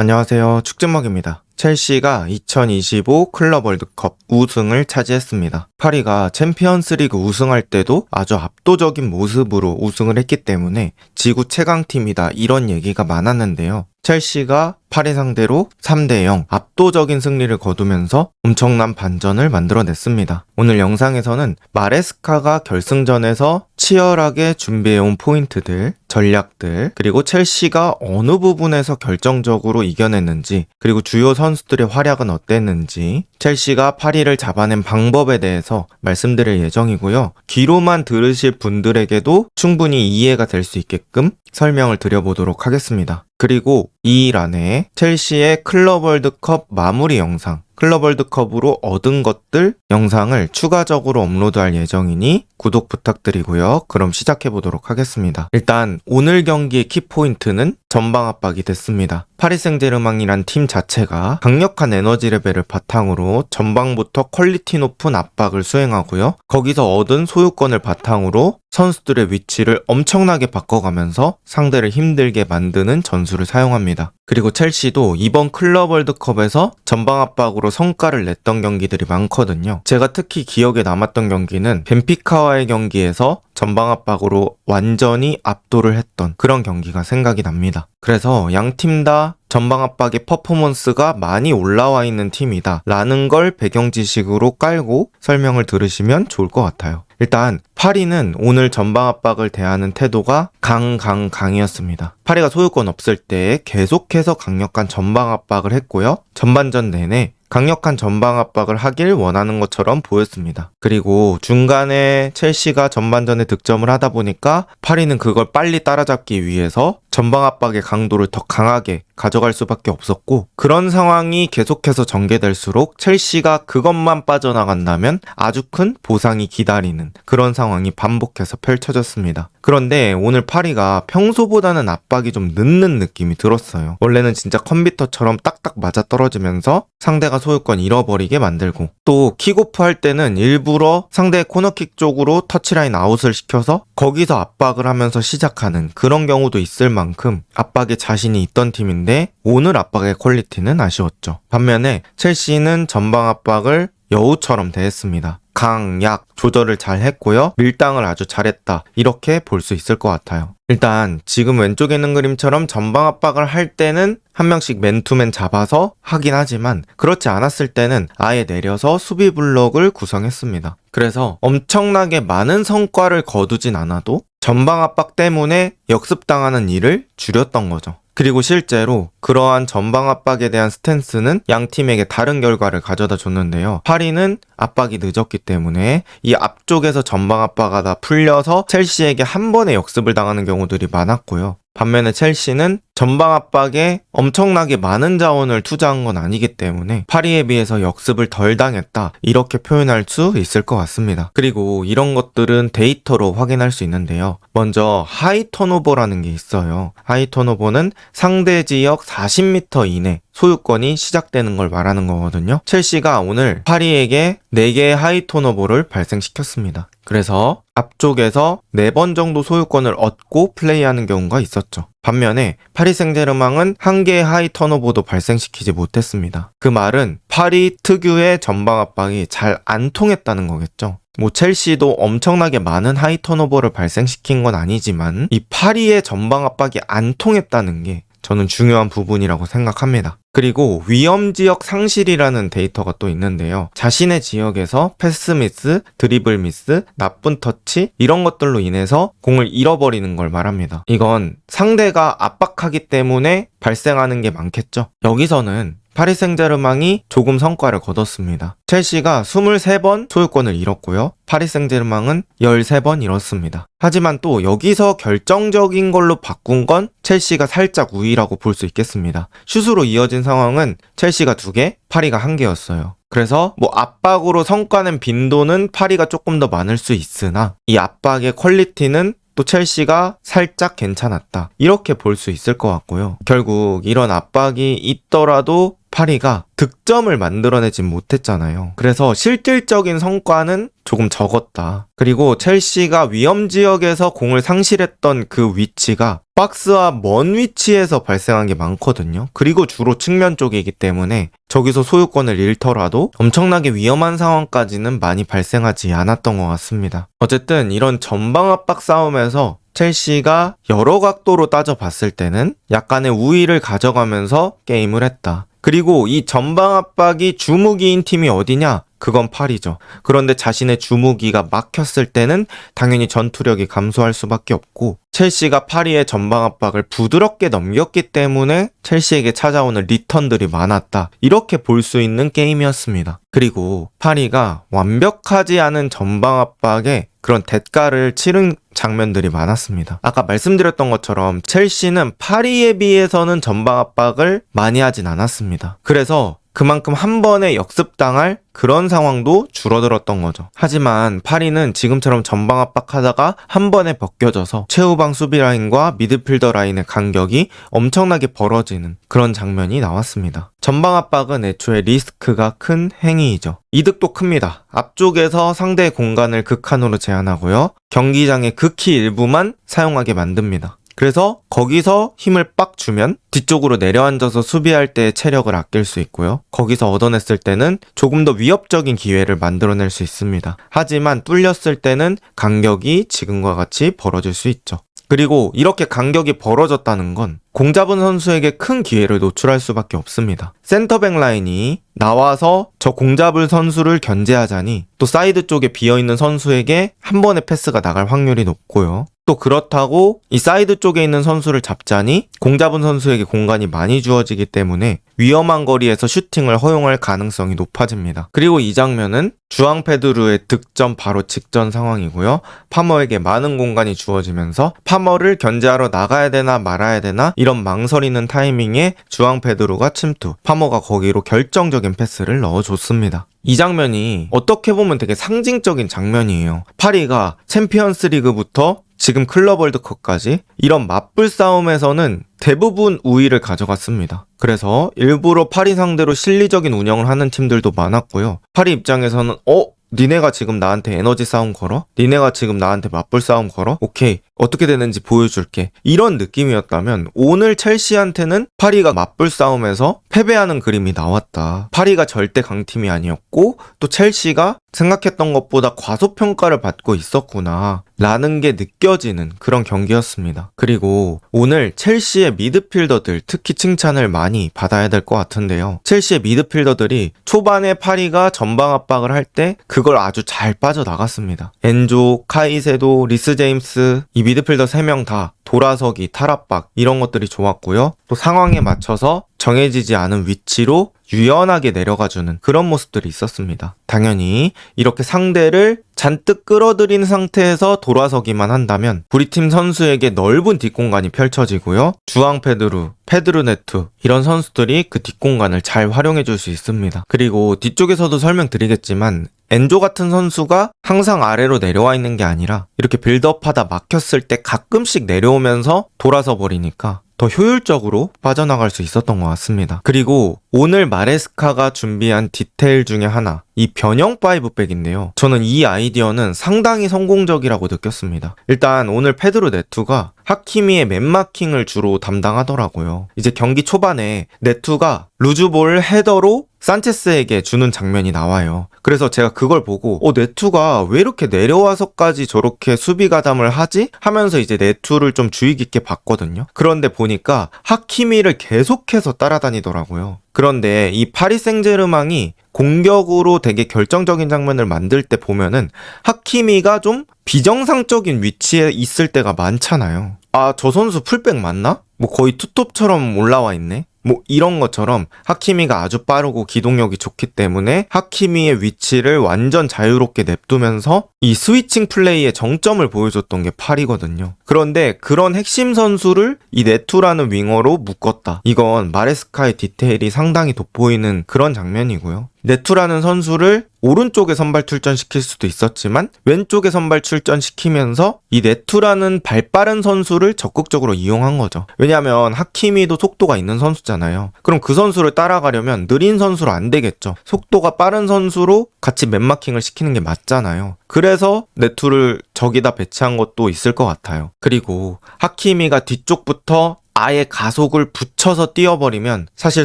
안녕하세요. 축진먹입니다. 첼시가 2025 클럽 월드컵 우승을 차지했습니다. 파리가 챔피언스 리그 우승할 때도 아주 압도적인 모습으로 우승을 했기 때문에 지구 최강팀이다 이런 얘기가 많았는데요. 첼시가 파리 상대로 3대 0 압도적인 승리를 거두면서 엄청난 반전을 만들어냈습니다. 오늘 영상에서는 마레스카가 결승전에서 치열하게 준비해온 포인트들, 전략들, 그리고 첼시가 어느 부분에서 결정적으로 이겨냈는지, 그리고 주요 선 수들의 활약은 어땠는지, 첼시가 파리를 잡아낸 방법에 대해서 말씀드릴 예정이고요. 귀로만 들으실 분들에게도 충분히 이해가 될 수 있게끔 설명을 드려보도록 하겠습니다. 그리고 이 란에 첼시의 클럽 월드컵 마무리 영상, 클럽 월드컵으로 얻은 것들 영상을 추가적으로 업로드할 예정이니 구독 부탁드리고요. 그럼 시작해 보도록 하겠습니다. 일단 오늘 경기의 키포인트는 전방 압박이 됐습니다. 파리 생제르맹이란 팀 자체가 강력한 에너지 레벨을 바탕으로 전방부터 퀄리티 높은 압박을 수행하고요. 거기서 얻은 소유권을 바탕으로 선수들의 위치를 엄청나게 바꿔가면서 상대를 힘들게 만드는 전술을 사용합니다. 그리고 첼시도 이번 클럽 월드컵에서 전방 압박으로 성과를 냈던 경기들이 많거든요. 제가 특히 기억에 남았던 경기는 벤피카와의 경기에서 전방 압박으로 완전히 압도를 했던 그런 경기가 생각이 납니다. 그래서 양 팀 다 전방 압박의 퍼포먼스가 많이 올라와 있는 팀이다 라는 걸 배경 지식으로 깔고 설명을 들으시면 좋을 것 같아요. 일단 파리는 오늘 전방 압박을 대하는 태도가 강강강이었습니다. 파리가 소유권 없을 때 계속해서 강력한 전방 압박을 했고요. 전반전 내내 강력한 전방 압박을 하길 원하는 것처럼 보였습니다. 그리고 중간에 첼시가 전반전에 득점을 하다 보니까 파리는 그걸 빨리 따라잡기 위해서 전방 압박의 강도를 더 강하게 가져갈 수밖에 없었고 그런 상황이 계속해서 전개될수록 첼시가 그것만 빠져나간다면 아주 큰 보상이 기다리는 그런 상황이 반복해서 펼쳐졌습니다. 그런데 오늘 파리가 평소보다는 압박이 좀 늦는 느낌이 들었어요. 원래는 진짜 컴퓨터처럼 딱딱 맞아 떨어지면서 상대가 소유권 잃어버리게 만들고 또 킥오프 할 때는 일부러 상대의 코너킥 쪽으로 터치라인 아웃을 시켜서 거기서 압박을 하면서 시작하는 그런 경우도 있을 만큼 압박에 자신이 있던 팀인데 오늘 압박의 퀄리티는 아쉬웠죠. 반면에 첼시는 전방 압박을 여우처럼 대했습니다. 강, 약 조절을 잘 했고요. 밀당을 아주 잘했다. 이렇게 볼 수 있을 것 같아요. 일단 지금 왼쪽에 있는 그림처럼 전방 압박을 할 때는 한 명씩 맨투맨 잡아서 하긴 하지만 그렇지 않았을 때는 아예 내려서 수비 블록을 구성했습니다. 그래서 엄청나게 많은 성과를 거두진 않아도 전방 압박 때문에 역습당하는 일을 줄였던 거죠. 그리고 실제로 그러한 전방 압박에 대한 스탠스는 양 팀에게 다른 결과를 가져다 줬는데요. 파리는 압박이 늦었기 때문에 이 앞쪽에서 전방 압박하다 풀려서 첼시에게 한 번에 역습을 당하는 경우들이 많았고요. 반면에 첼시는 전방 압박에 엄청나게 많은 자원을 투자한 건 아니기 때문에 파리에 비해서 역습을 덜 당했다 이렇게 표현할 수 있을 것 같습니다. 그리고 이런 것들은 데이터로 확인할 수 있는데요. 먼저 하이 턴오버라는 게 있어요. 하이 턴오버는 상대 지역 40m 이내 소유권이 시작되는 걸 말하는 거거든요. 첼시가 오늘 파리에게 4개의 하이 턴오버를 발생시켰습니다. 그래서 앞쪽에서 4번 정도 소유권을 얻고 플레이하는 경우가 있었죠. 반면에 파리 생제르맹은 한 개의 하이 턴오버도 발생시키지 못했습니다. 그 말은 파리 특유의 전방 압박이 잘 안 통했다는 거겠죠. 뭐 첼시도 엄청나게 많은 하이 턴오버를 발생시킨 건 아니지만 이 파리의 전방 압박이 안 통했다는 게 저는 중요한 부분이라고 생각합니다. 그리고 위험 지역 상실이라는 데이터가 또 있는데요. 자신의 지역에서 패스 미스, 드리블 미스, 나쁜 터치 이런 것들로 인해서 공을 잃어버리는 걸 말합니다. 이건 상대가 압박하기 때문에 발생하는 게 많겠죠. 여기서는 파리 생제르맹이 조금 성과를 거뒀습니다. 첼시가 23번 소유권을 잃었고요. 파리 생제르맹은 13번 잃었습니다. 하지만 또 여기서 결정적인 걸로 바꾼 건 첼시가 살짝 우위라고 볼 수 있겠습니다. 슛으로 이어진 상황은 첼시가 2개, 파리가 1개였어요. 그래서 뭐 압박으로 성과는 빈도는 파리가 조금 더 많을 수 있으나 이 압박의 퀄리티는 또 첼시가 살짝 괜찮았다. 이렇게 볼 수 있을 것 같고요. 결국 이런 압박이 있더라도 파리가 득점을 만들어내진 못했잖아요. 그래서 실질적인 성과는 조금 적었다. 그리고 첼시가 위험 지역에서 공을 상실했던 그 위치가 박스와 먼 위치에서 발생한 게 많거든요. 그리고 주로 측면 쪽이기 때문에 저기서 소유권을 잃더라도 엄청나게 위험한 상황까지는 많이 발생하지 않았던 것 같습니다. 어쨌든 이런 전방 압박 싸움에서 첼시가 여러 각도로 따져봤을 때는 약간의 우위를 가져가면서 게임을 했다. 그리고 이 전방 압박이 주무기인 팀이 어디냐? 그건 파리죠. 그런데 자신의 주무기가 막혔을 때는 당연히 전투력이 감소할 수밖에 없고 첼시가 파리의 전방 압박을 부드럽게 넘겼기 때문에 첼시에게 찾아오는 리턴들이 많았다. 이렇게 볼 수 있는 게임이었습니다. 그리고 파리가 완벽하지 않은 전방 압박에 그런 대가를 치른 장면들이 많았습니다. 아까 말씀드렸던 것처럼 첼시는 파리에 비해서는 전방 압박을 많이 하진 않았습니다. 그래서 그만큼 한 번에 역습당할 그런 상황도 줄어들었던 거죠. 하지만 파리는 지금처럼 전방 압박하다가 한 번에 벗겨져서 최후방 수비 라인과 미드필더 라인의 간격이 엄청나게 벌어지는 그런 장면이 나왔습니다. 전방 압박은 애초에 리스크가 큰 행위이죠. 이득도 큽니다. 앞쪽에서 상대의 공간을 극한으로 제한하고요. 경기장의 극히 일부만 사용하게 만듭니다. 그래서 거기서 힘을 빡 주면 뒤쪽으로 내려앉아서 수비할 때 체력을 아낄 수 있고요. 거기서 얻어냈을 때는 조금 더 위협적인 기회를 만들어낼 수 있습니다. 하지만 뚫렸을 때는 간격이 지금과 같이 벌어질 수 있죠. 그리고 이렇게 간격이 벌어졌다는 건 공 잡은 선수에게 큰 기회를 노출할 수밖에 없습니다. 센터백 라인이 나와서 저 공 잡을 선수를 견제하자니 또 사이드 쪽에 비어있는 선수에게 한 번의 패스가 나갈 확률이 높고요. 또 그렇다고 이 사이드 쪽에 있는 선수를 잡자니 공 잡은 선수에게 공간이 많이 주어지기 때문에 위험한 거리에서 슈팅을 허용할 가능성이 높아집니다. 그리고 이 장면은 주앙 페드루의 득점 바로 직전 상황이고요. 파머에게 많은 공간이 주어지면서 파머를 견제하러 나가야 되나 말아야 되나 이런 망설이는 타이밍에 주앙 페드루가 침투. 파머가 거기로 결정적인 패스를 넣어줬습니다. 이 장면이 어떻게 보면 되게 상징적인 장면이에요. 파리가 챔피언스 리그부터 지금 클럽 월드컵까지 이런 맞불 싸움에서는 대부분 우위를 가져갔습니다. 그래서 일부러 파리 상대로 실리적인 운영을 하는 팀들도 많았고요. 파리 입장에서는 어? 니네가 지금 나한테 에너지 싸움 걸어? 니네가 지금 나한테 맞불 싸움 걸어? 오케이. 어떻게 되는지 보여줄게. 이런 느낌이었다면 오늘 첼시한테는 파리가 맞불 싸움에서 패배하는 그림이 나왔다. 파리가 절대 강팀이 아니었고 또 첼시가 생각했던 것보다 과소평가를 받고 있었구나. 라는 게 느껴지는 그런 경기였습니다. 그리고 오늘 첼시의 미드필더들 특히 칭찬을 많이 받아야 될 것 같은데요. 첼시의 미드필더들이 초반에 파리가 전방 압박을 할때 그걸 아주 잘 빠져나갔습니다. 엔조, 카이세도, 리스 제임스 이 미드필더 3명 다 돌아서기, 탈압박 이런 것들이 좋았고요. 또 상황에 맞춰서 정해지지 않은 위치로 유연하게 내려가주는 그런 모습들이 있었습니다. 당연히 이렇게 상대를 잔뜩 끌어들인 상태에서 돌아서기만 한다면 우리 팀 선수에게 넓은 뒷공간이 펼쳐지고요. 주앙 페드루, 페드루네트 이런 선수들이 그 뒷공간을 잘 활용해 줄 수 있습니다. 그리고 뒤쪽에서도 설명드리겠지만 엔조 같은 선수가 항상 아래로 내려와 있는 게 아니라 이렇게 빌드업하다 막혔을 때 가끔씩 내려오면서 돌아서 버리니까 더 효율적으로 빠져나갈 수 있었던 것 같습니다. 그리고 오늘 마레스카가 준비한 디테일 중에 하나, 이 변형 5백인데요. 저는 이 아이디어는 상당히 성공적이라고 느꼈습니다. 일단 오늘 페드로 네투가 하키미의 맨마킹을 주로 담당하더라고요. 이제 경기 초반에 네투가 루즈볼 헤더로 산체스에게 주는 장면이 나와요. 그래서 제가 그걸 보고 어 네투가 왜 이렇게 내려와서까지 저렇게 수비 가담을 하지? 하면서 이제 네투를 좀 주의 깊게 봤거든요. 그런데 보니까 하키미를 계속해서 따라다니더라고요. 그런데 이 파리 생제르망이 공격으로 되게 결정적인 장면을 만들 때 보면은 하키미가 좀 비정상적인 위치에 있을 때가 많잖아요. 아, 저 선수 풀백 맞나? 뭐 거의 투톱처럼 올라와 있네? 뭐 이런 것처럼 하키미가 아주 빠르고 기동력이 좋기 때문에 하키미의 위치를 완전 자유롭게 냅두면서 이 스위칭 플레이의 정점을 보여줬던 게 팔이거든요. 그런데 그런 핵심 선수를 이 네투라는 윙어로 묶었다. 이건 마레스카의 디테일이 상당히 돋보이는 그런 장면이고요. 네투라는 선수를 오른쪽에 선발 출전시킬 수도 있었지만 왼쪽에 선발 출전시키면서 이 네투라는 발빠른 선수를 적극적으로 이용한 거죠. 왜냐하면 하키미도 속도가 있는 선수잖아요. 그럼 그 선수를 따라가려면 느린 선수로 안 되겠죠. 속도가 빠른 선수로 같이 맨마킹을 시키는 게 맞잖아요. 그래서 네투를 저기다 배치한 것도 있을 것 같아요. 그리고 하키미가 뒤쪽부터 아예 가속을 붙여서 뛰어버리면 사실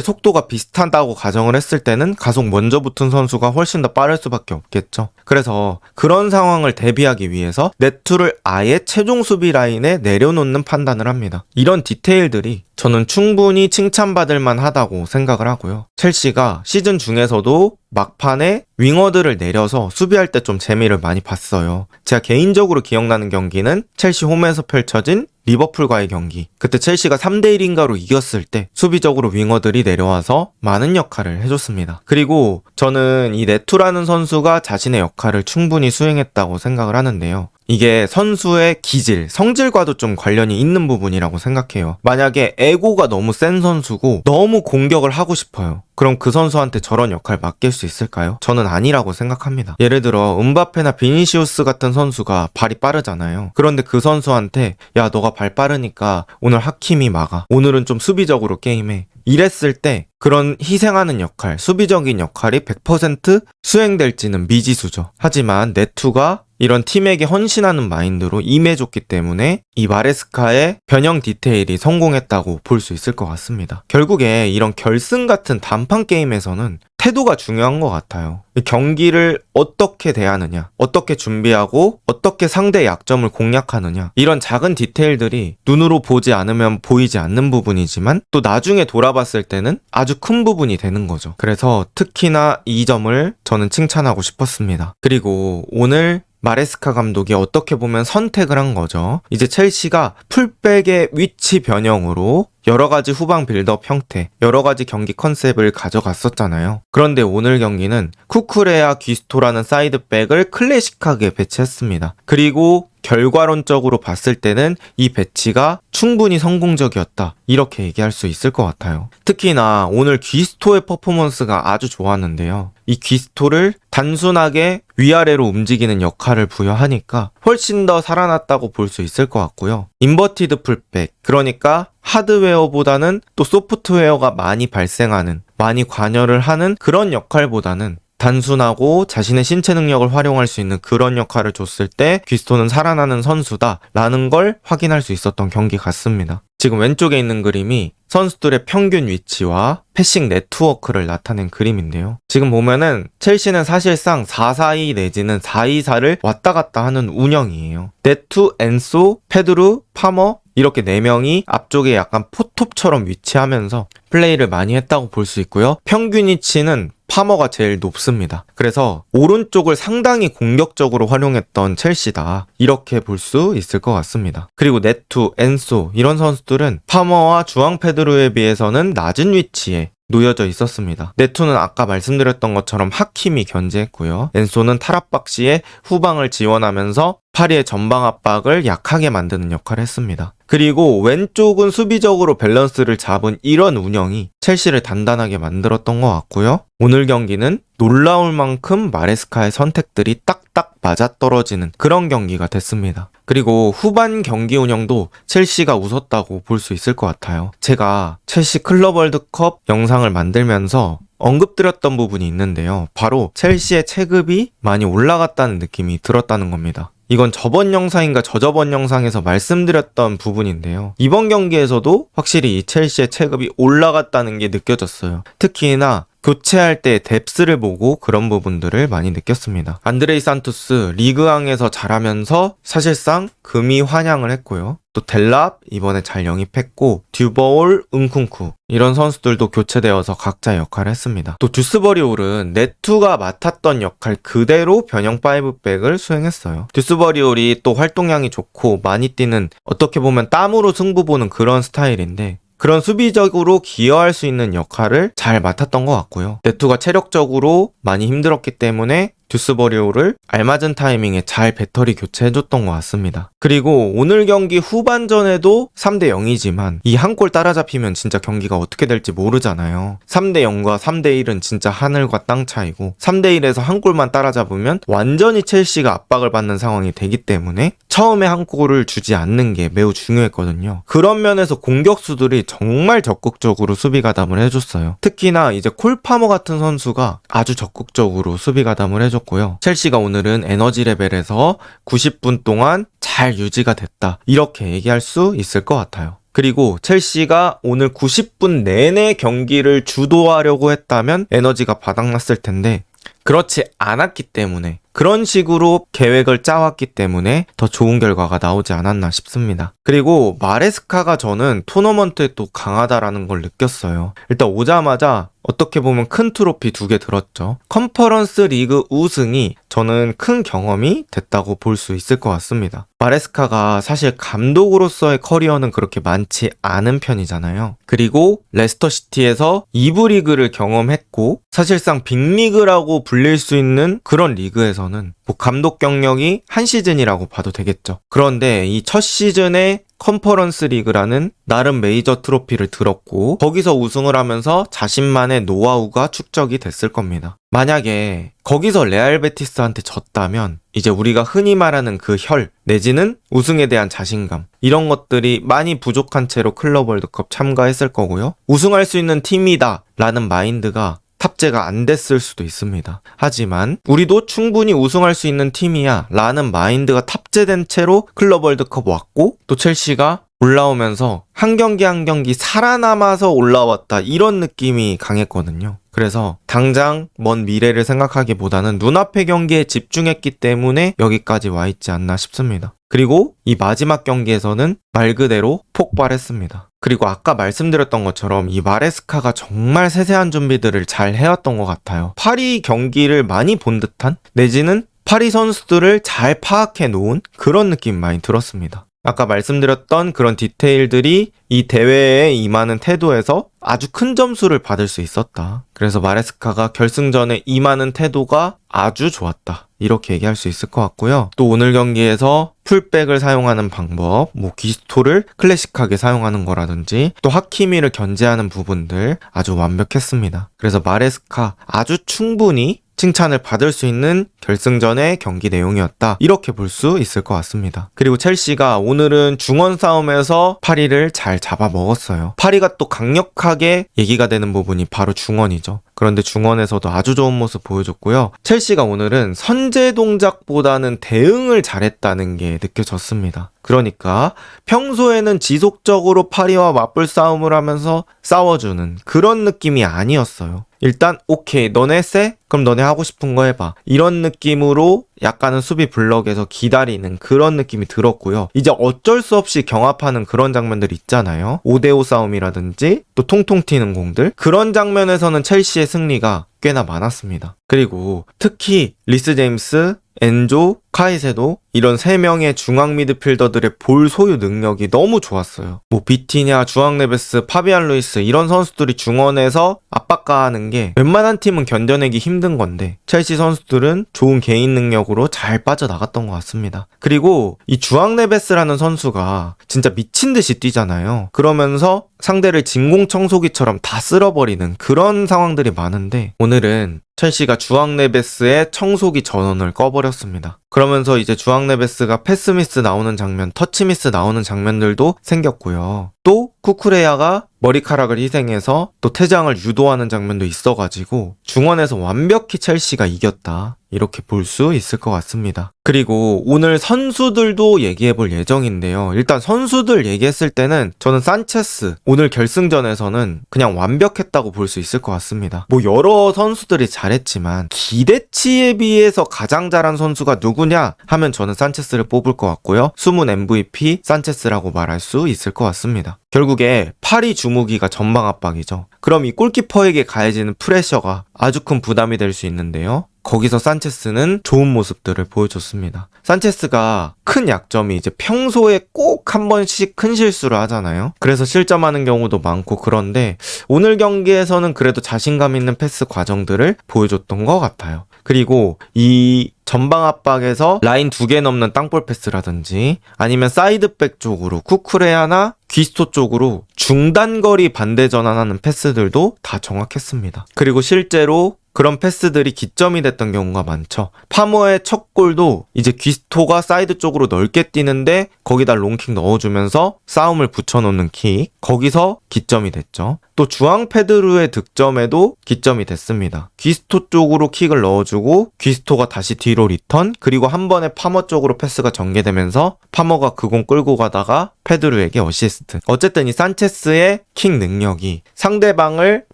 속도가 비슷하다고 가정을 했을 때는 가속 먼저 붙은 선수가 훨씬 더 빠를 수밖에 없겠죠. 그래서 그런 상황을 대비하기 위해서 네트를 아예 최종 수비 라인에 내려놓는 판단을 합니다. 이런 디테일들이 저는 충분히 칭찬받을 만하다고 생각을 하고요. 첼시가 시즌 중에서도 막판에 윙어들을 내려서 수비할 때 좀 재미를 많이 봤어요. 제가 개인적으로 기억나는 경기는 첼시 홈에서 펼쳐진 리버풀과의 경기. 그때 첼시가 3대1인가로 이겼을 때 수비적으로 윙어들이 내려와서 많은 역할을 해줬습니다. 그리고 저는 이 네투라는 선수가 자신의 역할을 충분히 수행했다고 생각을 하는데요. 이게 선수의 기질, 성질과도 좀 관련이 있는 부분이라고 생각해요. 만약에 에고가 너무 센 선수고 너무 공격을 하고 싶어요. 그럼 그 선수한테 저런 역할 맡길 수 있을까요? 저는 아니라고 생각합니다. 예를 들어 음바페나 비니시우스 같은 선수가 발이 빠르잖아요. 그런데 그 선수한테 야 너가 발 빠르니까 오늘 하킴이 막아. 오늘은 좀 수비적으로 게임해. 이랬을 때 그런 희생하는 역할, 수비적인 역할이 100% 수행될지는 미지수죠. 하지만 네투가 이런 팀에게 헌신하는 마인드로 임해줬기 때문에 이 마레스카의 변형 디테일이 성공했다고 볼 수 있을 것 같습니다. 결국에 이런 결승 같은 단판 게임에서는 태도가 중요한 것 같아요. 경기를 어떻게 대하느냐, 어떻게 준비하고, 어떻게 상대의 약점을 공략하느냐, 이런 작은 디테일들이 눈으로 보지 않으면 보이지 않는 부분이지만, 또 나중에 돌아봤을 때는 아주 큰 부분이 되는 거죠. 그래서 특히나 이 점을 저는 칭찬하고 싶었습니다. 그리고 오늘 마레스카 감독이 어떻게 보면 선택을 한 거죠. 이제 첼시가 풀백의 위치 변형으로 여러 가지 후방 빌드업 형태, 여러 가지 경기 컨셉을 가져갔었잖아요. 그런데 오늘 경기는 쿠쿠레아 귀스토라는 사이드백을 클래식하게 배치했습니다. 그리고 결과론적으로 봤을 때는 이 배치가 충분히 성공적이었다. 이렇게 얘기할 수 있을 것 같아요. 특히나 오늘 귀스토의 퍼포먼스가 아주 좋았는데요. 이 귀스토를 단순하게 위아래로 움직이는 역할을 부여하니까 훨씬 더 살아났다고 볼 수 있을 것 같고요. 인버티드 풀백, 그러니까 하드웨어보다는 또 소프트웨어가 많이 발생하는, 많이 관여를 하는 그런 역할보다는 단순하고 자신의 신체 능력을 활용할 수 있는 그런 역할을 줬을 때 귀스토는 살아나는 선수다라는 걸 확인할 수 있었던 경기 같습니다. 지금 왼쪽에 있는 그림이 선수들의 평균 위치와 패싱 네트워크를 나타낸 그림인데요. 지금 보면은 첼시는 사실상 4-4-2 내지는 4-2-4를 왔다 갔다 하는 운영이에요. 네투, 엔소, 페드루, 파머 이렇게 4명이 앞쪽에 약간 포톱처럼 위치하면서 플레이를 많이 했다고 볼 수 있고요. 평균 위치는 파머가 제일 높습니다. 그래서 오른쪽을 상당히 공격적으로 활용했던 첼시다. 이렇게 볼 수 있을 것 같습니다. 그리고 네투, 엔소 이런 선수들 은 파머와 주앙 페드로에 비해서는 낮은 위치에 놓여져 있었습니다. 네투는 아까 말씀드렸던 것처럼 하킴이 견제했고요. 엔소는 타락박시에 후방을 지원하면서 파리의 전방 압박을 약하게 만드는 역할을 했습니다. 그리고 왼쪽은 수비적으로 밸런스를 잡은 이런 운영이 첼시를 단단하게 만들었던 것 같고요. 오늘 경기는 놀라울 만큼 마레스카의 선택들이 딱딱 맞아떨어지는 그런 경기가 됐습니다. 그리고 후반 경기 운영도 첼시가 웃었다고 볼 수 있을 것 같아요. 제가 첼시 클럽 월드컵 영상을 만들면서 언급드렸던 부분이 있는데요. 바로 첼시의 체급이 많이 올라갔다는 느낌이 들었다는 겁니다. 이건 저번 영상인가 저저번 영상에서 말씀드렸던 부분인데요. 이번 경기에서도 확실히 이 첼시의 체급이 올라갔다는 게 느껴졌어요. 특히나 교체할 때 뎁스를 보고 그런 부분들을 많이 느꼈습니다. 안드레이 산투스 리그왕에서 잘하면서 사실상 금이 환영을 했고요. 또 델랍 이번에 잘 영입했고 듀버올, 은쿵쿠 이런 선수들도 교체되어서 각자 역할을 했습니다. 또 듀스버리올은 네투가 맡았던 역할 그대로 변형 5백을 수행했어요. 듀스버리올이 또 활동량이 좋고 많이 뛰는 어떻게 보면 땀으로 승부 보는 그런 스타일인데 그런 수비적으로 기여할 수 있는 역할을 잘 맡았던 것 같고요. 네투가 체력적으로 많이 힘들었기 때문에 듀스버리오를 알맞은 타이밍에 잘 배터리 교체해줬던 것 같습니다. 그리고 오늘 경기 후반전에도 3대 0이지만 이 한 골 따라잡히면 진짜 경기가 어떻게 될지 모르잖아요. 3대 0과 3대 1은 진짜 하늘과 땅 차이고 3대 1에서 한 골만 따라잡으면 완전히 첼시가 압박을 받는 상황이 되기 때문에 처음에 한 골을 주지 않는 게 매우 중요했거든요. 그런 면에서 공격수들이 정말 적극적으로 수비 가담을 해줬어요. 특히나 이제 콜파머 같은 선수가 아주 적극적으로 수비 가담을 해줬고요. 첼시가 오늘은 에너지 레벨에서 90분 동안 잘 유지가 됐다. 이렇게 얘기할 수 있을 것 같아요. 그리고 첼시가 오늘 90분 내내 경기를 주도하려고 했다면 에너지가 바닥났을 텐데 그렇지 않았기 때문에 그런 식으로 계획을 짜왔기 때문에 더 좋은 결과가 나오지 않았나 싶습니다. 그리고 마레스카가 저는 토너먼트에 또 강하다라는 걸 느꼈어요. 일단 오자마자 어떻게 보면 큰 트로피 두 개 들었죠. 컨퍼런스 리그 우승이 저는 큰 경험이 됐다고 볼 수 있을 것 같습니다. 마레스카가 사실 감독으로서의 커리어는 그렇게 많지 않은 편이잖아요. 그리고 레스터 시티에서 2부 리그를 경험했고 사실상 빅리그라고 불릴 수 있는 그런 리그에서는 뭐 감독 경력이 한 시즌이라고 봐도 되겠죠. 그런데 이 첫 시즌에 컨퍼런스 리그라는 나름 메이저 트로피를 들었고 거기서 우승을 하면서 자신만의 노하우가 축적이 됐을 겁니다. 만약에 거기서 레알 베티스한테 졌다면 이제 우리가 흔히 말하는 그 혈 내지는 우승에 대한 자신감 이런 것들이 많이 부족한 채로 클럽 월드컵 참가했을 거고요. 우승할 수 있는 팀이다 라는 마인드가 탑재가 안 됐을 수도 있습니다. 하지만 우리도 충분히 우승할 수 있는 팀이야 라는 마인드가 탑재된 채로 클럽 월드컵 왔고 또 첼시가 올라오면서 한 경기 한 경기 살아남아서 올라왔다 이런 느낌이 강했거든요. 그래서 당장 먼 미래를 생각하기보다는 눈앞의 경기에 집중했기 때문에 여기까지 와 있지 않나 싶습니다. 그리고 이 마지막 경기에서는 말 그대로 폭발했습니다. 그리고 아까 말씀드렸던 것처럼 이 마레스카가 정말 세세한 준비들을 잘 해왔던 것 같아요. 파리 경기를 많이 본 듯한 내지는 파리 선수들을 잘 파악해 놓은 그런 느낌 많이 들었습니다. 아까 말씀드렸던 그런 디테일들이 이 대회에 임하는 태도에서 아주 큰 점수를 받을 수 있었다. 그래서 마레스카가 결승전에 임하는 태도가 아주 좋았다. 이렇게 얘기할 수 있을 것 같고요. 또 오늘 경기에서 풀백을 사용하는 방법, 뭐 기스토를 클래식하게 사용하는 거라든지 또 하키미를 견제하는 부분들 아주 완벽했습니다. 그래서 마레스카 아주 충분히 칭찬을 받을 수 있는 결승전의 경기 내용이었다. 이렇게 볼 수 있을 것 같습니다. 그리고 첼시가 오늘은 중원 싸움에서 파리를 잘 잡아먹었어요. 파리가 또 강력하게 얘기가 되는 부분이 바로 중원이죠. 그런데 중원에서도 아주 좋은 모습 보여줬고요. 첼시가 오늘은 선제 동작보다는 대응을 잘했다는 게 느껴졌습니다. 그러니까 평소에는 지속적으로 파리와 맞불 싸움을 하면서 싸워주는 그런 느낌이 아니었어요. 일단 오케이 너네 쎄? 그럼 너네 하고 싶은 거 해봐. 이런 느낌으로 약간은 수비 블럭에서 기다리는 그런 느낌이 들었고요. 이제 어쩔 수 없이 경합하는 그런 장면들 있잖아요. 5대5 싸움이라든지 또 통통 튀는 공들. 그런 장면에서는 첼시의 승리가 꽤나 많았습니다. 그리고 특히 리스 제임스, 엔조, 카이세도 이런 세 명의 중앙 미드필더들의 볼 소유 능력이 너무 좋았어요. 뭐 비티냐, 주앙 레베스, 파비안 루이스 이런 선수들이 중원에서 압박가하는 게 웬만한 팀은 견뎌내기 힘든 건데 첼시 선수들은 좋은 개인 능력으로 잘 빠져나갔던 것 같습니다. 그리고 이 주앙 레베스라는 선수가 진짜 미친 듯이 뛰잖아요. 그러면서 상대를 진공 청소기처럼 다 쓸어버리는 그런 상황들이 많은데 오늘은 첼시가 주앙 레베스의 청소기 전원을 꺼버렸습니다. 그러면서 이제 주앙 레베스가 패스 미스 나오는 장면, 터치 미스 나오는 장면들도 생겼고요. 또 쿠쿠레야가 머리카락을 희생해서 또 퇴장을 유도하는 장면도 있어가지고 중원에서 완벽히 첼시가 이겼다. 이렇게 볼 수 있을 것 같습니다. 그리고 오늘 선수들도 얘기해 볼 예정인데요. 일단 선수들 얘기했을 때는 저는 산체스 오늘 결승전에서는 그냥 완벽했다고 볼 수 있을 것 같습니다. 뭐 여러 선수들이 잘했지만 기대치에 비해서 가장 잘한 선수가 누구냐 하면 저는 산체스를 뽑을 것 같고요. 숨은 MVP 산체스라고 말할 수 있을 것 같습니다. 결국에 파리 주무기가 전방 압박이죠. 그럼 이 골키퍼에게 가해지는 프레셔가 아주 큰 부담이 될 수 있는데요. 거기서 산체스는 좋은 모습들을 보여줬습니다. 산체스가 큰 약점이 이제 평소에 꼭 한 번씩 큰 실수를 하잖아요. 그래서 실점하는 경우도 많고 그런데 오늘 경기에서는 그래도 자신감 있는 패스 과정들을 보여줬던 것 같아요. 그리고 이 전방 압박에서 라인 두 개 넘는 땅볼 패스라든지 아니면 사이드백 쪽으로 쿠쿠레아나 귀스토 쪽으로 중단거리 반대 전환하는 패스들도 다 정확했습니다. 그리고 실제로 그런 패스들이 기점이 됐던 경우가 많죠. 파머의 첫 골도 이제 귀스토가 사이드 쪽으로 넓게 뛰는데 거기다 롱킥 넣어주면서 싸움을 붙여놓는 킥. 거기서 기점이 됐죠. 또 주앙 페드루의 득점에도 기점이 됐습니다. 귀스토 쪽으로 킥을 넣어주고 귀스토가 다시 뒤로 리턴 그리고 한 번에 파머 쪽으로 패스가 전개되면서 파머가 그 공 끌고 가다가 페드루에게 어시스트. 어쨌든 이 산체스의 킥 능력이 상대방을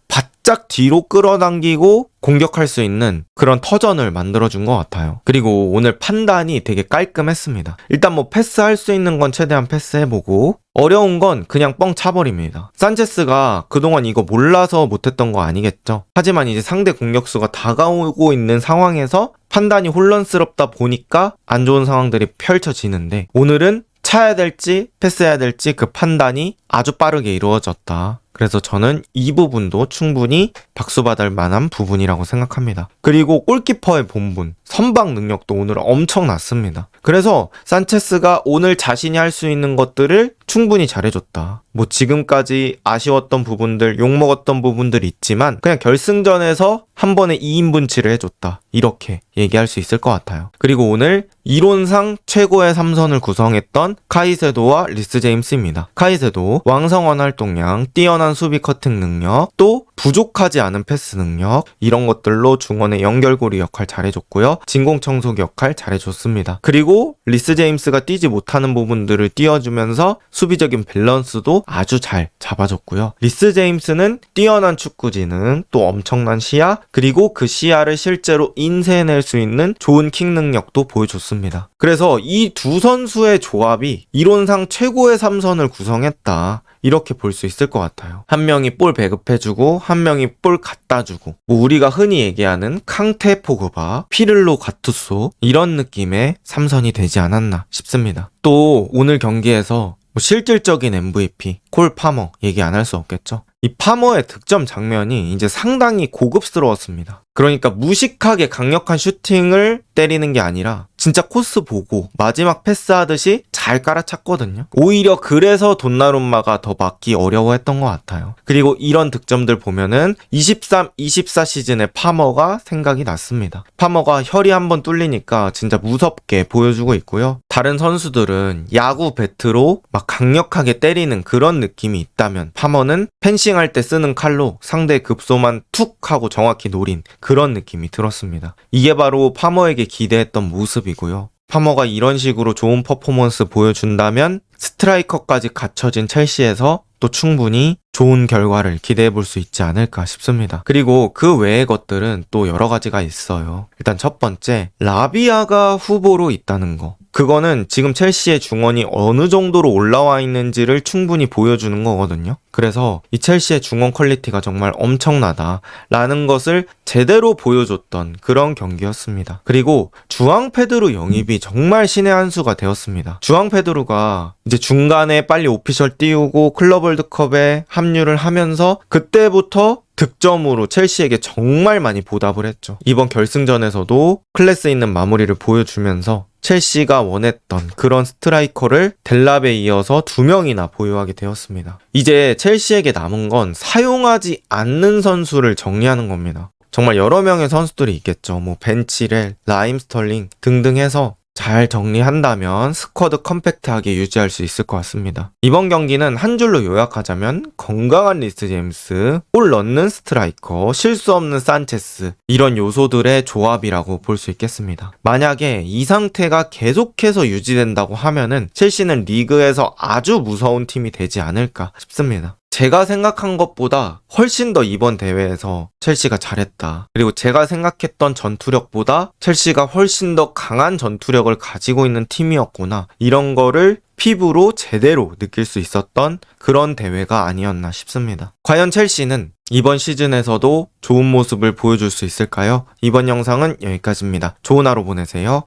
바짝 뒤로 끌어당기고 공격할 수 있는 그런 터전을 만들어준 것 같아요. 그리고 오늘 판단이 되게 깔끔했습니다. 일단 뭐 패스할 수 있는 건 최대한 패스해보고 어려운 건 그냥 뻥 차버립니다. 산체스가 그동안 이거 몰라서 못했던 거 아니겠죠? 하지만 이제 상대 공격수가 다가오고 있는 상황에서 판단이 혼란스럽다 보니까 안 좋은 상황들이 펼쳐지는데 오늘은 차야 될지 패스해야 될지 그 판단이 아주 빠르게 이루어졌다. 그래서 저는 이 부분도 충분히 박수받을 만한 부분이라고 생각합니다. 그리고 골키퍼의 본분, 선방 능력도 오늘 엄청났습니다. 그래서 산체스가 오늘 자신이 할 수 있는 것들을 충분히 잘해줬다. 뭐 지금까지 아쉬웠던 부분들, 욕먹었던 부분들 있지만 그냥 결승전에서 한 번에 2인분치를 해줬다. 이렇게 얘기할 수 있을 것 같아요. 그리고 오늘 이론상 최고의 삼선을 구성했던 카이세도와 리스 제임스입니다. 카이세도 왕성한 활동량, 뛰어난 수비 커팅 능력, 또 부족하지 않은 패스 능력 이런 것들로 중원의 연결고리 역할 잘해줬고요. 진공 청소기 역할 잘해줬습니다. 그리고 리스 제임스가 뛰지 못하는 부분들을 띄워주면서 수비적인 밸런스도 아주 잘 잡아줬고요. 리스 제임스는 뛰어난 축구 지능, 또 엄청난 시야, 그리고 그 시야를 실제로 인쇄해낼 수 있는 좋은 킥 능력도 보여줬습니다. 그래서 이 두 선수의 조합이 이론상 최고의 삼선을 구성했다. 이렇게 볼 수 있을 것 같아요. 한 명이 볼 배급해주고, 한 명이 볼 갖다주고, 뭐 우리가 흔히 얘기하는 캉테 포그바, 피를로 가투소, 이런 느낌의 삼선이 되지 않았나 싶습니다. 또 오늘 경기에서 뭐 실질적인 MVP, 콜 파머 얘기 안 할 수 없겠죠. 이 파머의 득점 장면이 이제 상당히 고급스러웠습니다. 그러니까 무식하게 강력한 슈팅을 때리는 게 아니라 진짜 코스 보고 마지막 패스하듯이 잘 깔아찼거든요. 오히려 그래서 돈나룸마가 더 막기 어려워했던 것 같아요. 그리고 이런 득점들 보면은 23, 24 시즌의 파머가 생각이 났습니다. 파머가 혈이 한번 뚫리니까 진짜 무섭게 보여주고 있고요. 다른 선수들은 야구 배트로 막 강력하게 때리는 그런 느낌이 있다면 파머는 펜싱할 때 쓰는 칼로 상대 급소만 툭 하고 정확히 노린 그런 느낌이 들었습니다. 이게 바로 파머에게 기대했던 모습이고요. 파머가 이런 식으로 좋은 퍼포먼스 보여준다면 스트라이커까지 갖춰진 첼시에서 또 충분히 좋은 결과를 기대해 볼 수 있지 않을까 싶습니다. 그리고 그 외의 것들은 또 여러 가지가 있어요. 일단 첫 번째, 라비아가 후보로 있다는 거. 그거는 지금 첼시의 중원이 어느 정도로 올라와 있는지를 충분히 보여주는 거거든요. 그래서 이 첼시의 중원 퀄리티가 정말 엄청나다라는 것을 제대로 보여줬던 그런 경기였습니다. 그리고 주앙 페드루 영입이 정말 신의 한 수가 되었습니다. 주앙 페드루가 이제 중간에 빨리 오피셜 띄우고 클럽 월드컵에 합류를 하면서 그때부터 득점으로 첼시에게 정말 많이 보답을 했죠. 이번 결승전에서도 클래스 있는 마무리를 보여주면서 첼시가 원했던 그런 스트라이커를 델랍에 이어서 두 명이나 보유하게 되었습니다. 이제 첼시에게 남은 건 사용하지 않는 선수를 정리하는 겁니다. 정말 여러 명의 선수들이 있겠죠. 뭐 벤치렐, 라임 스털링 등등 해서 잘 정리한다면 스쿼드 컴팩트하게 유지할 수 있을 것 같습니다. 이번 경기는 한 줄로 요약하자면 건강한 리스 제임스, 골 넣는 스트라이커, 실수 없는 산체스 이런 요소들의 조합이라고 볼 수 있겠습니다. 만약에 이 상태가 계속해서 유지된다고 하면은 첼시는 리그에서 아주 무서운 팀이 되지 않을까 싶습니다. 제가 생각한 것보다 훨씬 더 이번 대회에서 첼시가 잘했다. 그리고 제가 생각했던 전투력보다 첼시가 훨씬 더 강한 전투력을 가지고 있는 팀이었구나. 이런 거를 피부로 제대로 느낄 수 있었던 그런 대회가 아니었나 싶습니다. 과연 첼시는 이번 시즌에서도 좋은 모습을 보여줄 수 있을까요? 이번 영상은 여기까지입니다. 좋은 하루 보내세요.